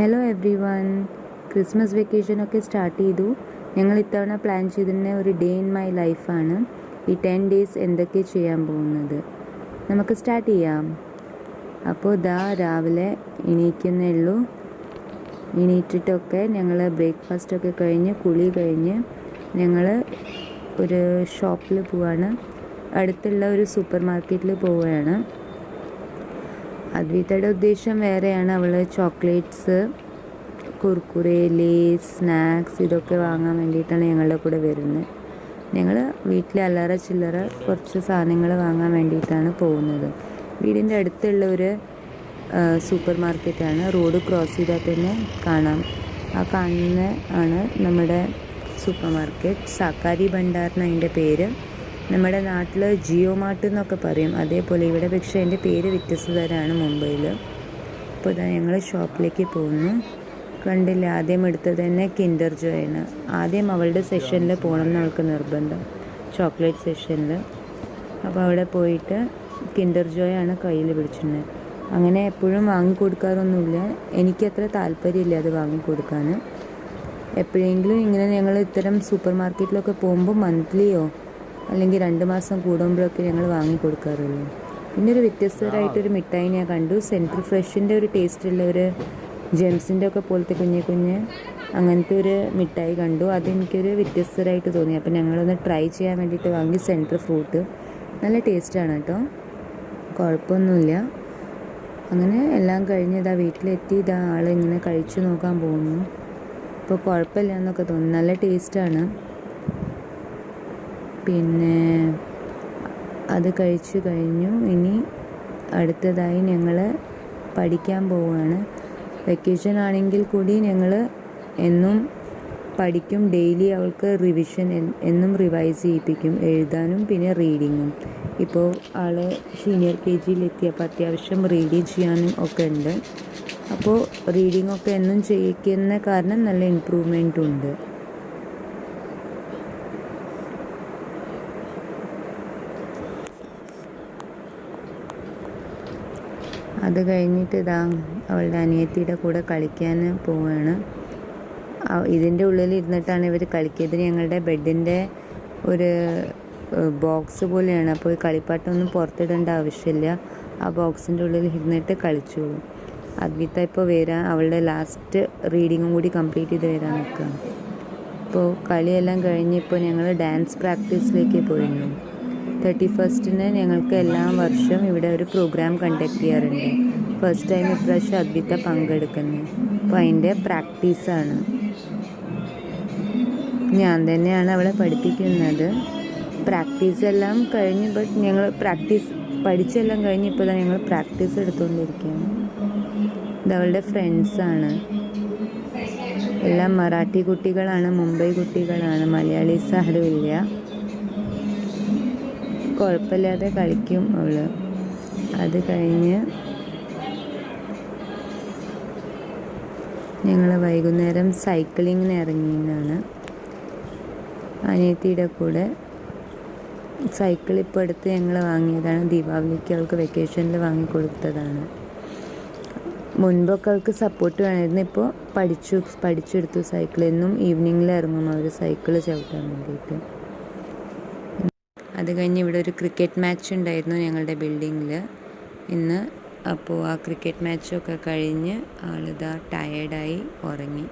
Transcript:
Hello everyone Christmas വെക്കേഷനൊക്കെ start ചെയ്തു. ഞങ്ങൾ ഇത്തവണ പ്ലാൻ ചെയ്തിരുന്ന ഒരു ഡേ ഇൻ മൈ ലൈഫാണ് ഈ ടെൻ ഡേയ്സ് എന്തൊക്കെ ചെയ്യാൻ പോകുന്നത്? നമുക്ക് സ്റ്റാർട്ട് ചെയ്യാം. അപ്പോൾ ദാ രാവിലെ എണീക്കുന്നേ ഉള്ളൂ. എണീറ്റിട്ടൊക്കെ ഞങ്ങൾ ബ്രേക്ക്ഫാസ്റ്റൊക്കെ കഴിഞ്ഞ് കുളി കഴിഞ്ഞ് ഞങ്ങൾ ഒരു ഷോപ്പിൽ പോവാണ്. അടുത്തുള്ള ഒരു സൂപ്പർ മാർക്കറ്റിൽ പോവുകയാണ് അദ്വൈതയുടെ ഉദ്ദേശം വേറെയാണ്. അവൾ ചോക്ലേറ്റ്സ് കുർക്കുറെ ലേസ് സ്നാക്സ് ഇതൊക്കെ വാങ്ങാൻ വേണ്ടിയിട്ടാണ് ഞങ്ങളുടെ കൂടെ വരുന്നത്. ഞങ്ങൾ വീട്ടിലെ അല്ലറ ചില്ലറ കുറച്ച് സാധനങ്ങൾ വാങ്ങാൻ വേണ്ടിയിട്ടാണ് പോകുന്നത്. വീടിന്റെ അടുത്തുള്ള ഒരു സൂപ്പർ മാർക്കറ്റാണ്. റോഡ് ക്രോസ് ചെയ്താൽ തന്നെ കാണാം. ആ കാണുന്ന ആണ് നമ്മുടെ സൂപ്പർ മാർക്കറ്റ്. സാക്കാരി ഭണ്ഡാറിന് അതിന്റെ പേര്. നമ്മുടെ നാട്ടിൽ ജിയോ മാർട്ട് എന്നൊക്കെ പറയും. അതേപോലെ ഇവിടെ പക്ഷേ എന്റെ പേര് വ്യത്യസ്തതരാണ് മുംബൈയിൽ അപ്പോൾ ഇതാ ഞങ്ങൾ ഷോപ്പിലേക്ക് പോകുന്നു. കണ്ടില്ല ആദ്യം എടുത്തത് തന്നെ കിൻഡർ ജോയാണ്. ആദ്യം അവളുടെ സെഷനിൽ പോകണം എന്ന് അവൾക്ക് നിർബന്ധം. ചോക്ലേറ്റ് സെഷനിൽ അപ്പോൾ അവിടെ പോയിട്ട് കിൻഡർ ജോയാണ് കയ്യിൽ പിടിച്ചിരുന്നത് അങ്ങനെ എപ്പോഴും വാങ്ങിക്കൊടുക്കാറൊന്നുമില്ല എനിക്കത്ര താല്പര്യമില്ല അത് വാങ്ങിക്കൊടുക്കാൻ എപ്പോഴെങ്കിലും ഇങ്ങനെ ഞങ്ങൾ ഇത്തരം സൂപ്പർ മാർക്കറ്റിലൊക്കെ പോകുമ്പോൾ മന്ത്ലിയോ അല്ലെങ്കിൽ രണ്ട് മാസം കൂടുമ്പോഴൊക്കെ ഞങ്ങൾ വാങ്ങിക്കൊടുക്കാറുള്ളൂ പിന്നെ ഒരു വ്യത്യസ്തരായിട്ടൊരു മിഠായി ഞാൻ കണ്ടു. സെൻട്രൽ ഫ്രഷിന്റെ ഒരു ടേസ്റ്റുള്ള ഒരു ജെംസിന്റെ ഒക്കെ പോലത്തെ കുഞ്ഞു കുഞ്ഞ് അങ്ങനത്തെ ഒരു മിഠായി കണ്ടു. അതെനിക്കൊരു വ്യത്യസ്തരായിട്ട് തോന്നി. അപ്പോൾ ഞങ്ങളൊന്ന് ട്രൈ ചെയ്യാൻ വേണ്ടിയിട്ട് വാങ്ങി സെൻട്രൽ ഫ്രൂട്ട് നല്ല ടേസ്റ്റാണ് കേട്ടോ. കുഴപ്പമൊന്നുമില്ല. അങ്ങനെ എല്ലാം കഴിഞ്ഞ് ഇതാ വീട്ടിലെത്തി. ഇതാ ആളിങ്ങനെ കഴിച്ചു നോക്കാൻ പോകുന്നു. ഇപ്പോൾ കുഴപ്പമില്ല എന്നൊക്കെ തോന്നി നല്ല ടേസ്റ്റാണ് പിന്നെ അത് കഴിച്ചു കഴിഞ്ഞു. ഇനി അടുത്തതായി ഞങ്ങൾ പഠിക്കാൻ പോവുകയാണ്. വെക്കേഷൻ ആണെങ്കിൽ കൂടി ഞങ്ങൾ എന്നും പഠിക്കും. ഡെയിലി അവൾക്ക് റിവിഷൻ എന്നും റിവൈസ് ചെയ്യിപ്പിക്കും. എഴുതാനും പിന്നെ റീഡിങ്ങും ഇപ്പോൾ ആൾ സീനിയർ കെ ജിയിലെത്തിയപ്പോൾ അത്യാവശ്യം റീഡിങ് ചെയ്യാനും ഒക്കെ ഉണ്ട്. അപ്പോൾ റീഡിങ്ങൊക്കെ എന്നും ചെയ്യിക്കുന്ന കാരണം നല്ല ഇമ്പ്രൂവ്മെന്റ് ഉണ്ട്. അത് കഴിഞ്ഞിട്ട് ഇതാ അവളുടെ അനിയത്തിയുടെ കൂടെ കളിക്കാൻ പോവുകയാണ് ഇതിന്റെ ഉള്ളിൽ ഇരുന്നിട്ടാണ് ഇവർ കളിക്കിയത്. ഞങ്ങളുടെ ബെഡിന്റെ ഒരു ബോക്സ് പോലെയാണ്. അപ്പോൾ ഈ കളിപ്പാട്ടമൊന്നും പുറത്തിടേണ്ട ആവശ്യമില്ല. ആ ബോക്സിന്റെ ഉള്ളിൽ ഇരുന്നിട്ട് കളിച്ചോളും. അദ്വിത ഇപ്പോൾ വരാൻ അവളുടെ ലാസ്റ്റ് റീഡിങ്ങും കൂടി കംപ്ലീറ്റ് ചെയ്ത് വരാൻ നിൽക്കുക ഇപ്പോൾ കളിയെല്ലാം കഴിഞ്ഞ് ഇപ്പോൾ ഞങ്ങൾ ഡാൻസ് പ്രാക്ടീസിലേക്ക് പോയിരുന്നു. തേർട്ടി ഫസ്റ്റിന് ഞങ്ങൾക്ക് എല്ലാ വർഷവും ഇവിടെ ഒരു പ്രോഗ്രാം കണ്ടക്ട് ചെയ്യാറുണ്ട്. ഫസ്റ്റ് ടൈം ഇപ്രാവശ്യം അദ്വിത പങ്കെടുക്കുന്നത് അപ്പോൾ അതിന്റെ പ്രാക്ടീസാണ് ഞാൻ തന്നെയാണ് അവളെ പഠിപ്പിക്കുന്നത്. പ്രാക്ടീസ് എല്ലാം കഴിഞ്ഞ് ബട്ട് ഞങ്ങൾ പ്രാക്ടീസ് പഠിച്ചെല്ലാം കഴിഞ്ഞ് ഇപ്പോൾ തന്നെ ഞങ്ങൾ പ്രാക്ടീസ് എടുത്തുകൊണ്ടിരിക്കുകയാണ്. ഇത് അവളുടെ ഫ്രണ്ട്സാണ് എല്ലാം മറാഠി കുട്ടികളാണ് മുംബൈ കുട്ടികളാണ് മലയാളീസ് ആരുമില്ല കുഴപ്പമില്ലാതെ കളിക്കും അവൾ. അത് കഴിഞ്ഞ് ഞങ്ങൾ വൈകുന്നേരം സൈക്ലിങ്ങിന് ഇറങ്ങിയെന്നാണ്. അനിയത്തിയുടെ കൂടെ സൈക്കിൾ ഇപ്പോൾ എടുത്ത് ഞങ്ങൾ വാങ്ങിയതാണ്. ദീപാവലിക്ക് അവൾക്ക് വെക്കേഷനിൽ വാങ്ങിക്കൊടുത്തതാണ്. മുൻപൊക്കെ അവൾക്ക് സപ്പോർട്ട് വേണമായിരുന്നു. ഇപ്പോൾ പഠിച്ചു പഠിച്ചെടുത്തു സൈക്കിൾ എന്നും ഈവനിങ്ങിൽ ഇറങ്ങും. അവർ സൈക്കിൾ ചവിട്ടാൻ വേണ്ടിയിട്ട്. അത് കഴിഞ്ഞ് ഇവിടെ ഒരു ക്രിക്കറ്റ് മാച്ച് ഉണ്ടായിരുന്നു ഞങ്ങളുടെ ബിൽഡിങ്ങിൽ. ഇന്ന് അപ്പോൾ ആ ക്രിക്കറ്റ് മാച്ചൊക്കെ കഴിഞ്ഞ് ആളിതാ ടയേർഡായി ഉറങ്ങി.